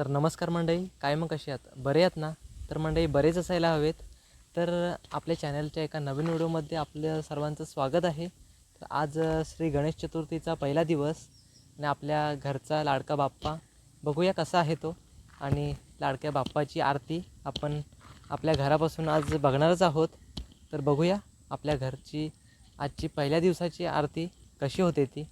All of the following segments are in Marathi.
तर नमस्कार मंडळी काय मग कशी आहात? बरे आहात ना? तर मंडळी बरेच असायला हवेत. तर आपल्या चॅनलच्या एका नवीन व्हिडिओमध्ये आपल्या सर्वांचं स्वागत आहे. तर आज श्री गणेश चतुर्थीचा पहिला दिवस आणि आपल्या घरचा लाडका बाप्पा. बघूया कसा आहे तो आणि लाडक्या बाप्पाची आरती आपण आपल्या घरापासून आज बघणारच आहोत. तर बघूया आपल्या घरची आजची पहिल्या दिवसाची आरती कशी होते ती.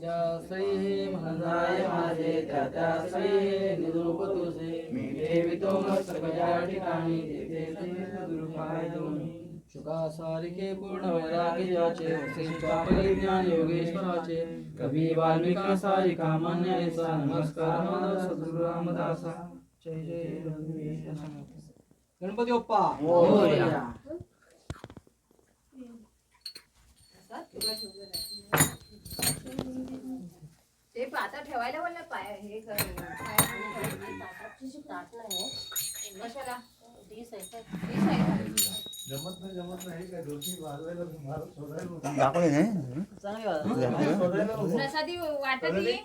ज्या सई हे माझे त्या त्या सई निरूप तुझे मी ठेवितो मस्तक ठिकाणी तेथे दोन्ही पूर्ण वैराग्य ज्याचे वसिष्ठा परिज्ञान योगेश्वराचे. कवी वाल्मिका सारिका मान्य ऐसा नमस्कार माधव सद्गुरु रामदासा जय जय गणपती ओप्पा हो, हो, हे काय ताट नाही कशाला डिस आहे काय? डिश आहे का? चांगली बात आहे. प्रसादी वाटत ही?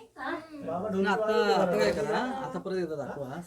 आता आता काय करा आता परत एकदा दाखवा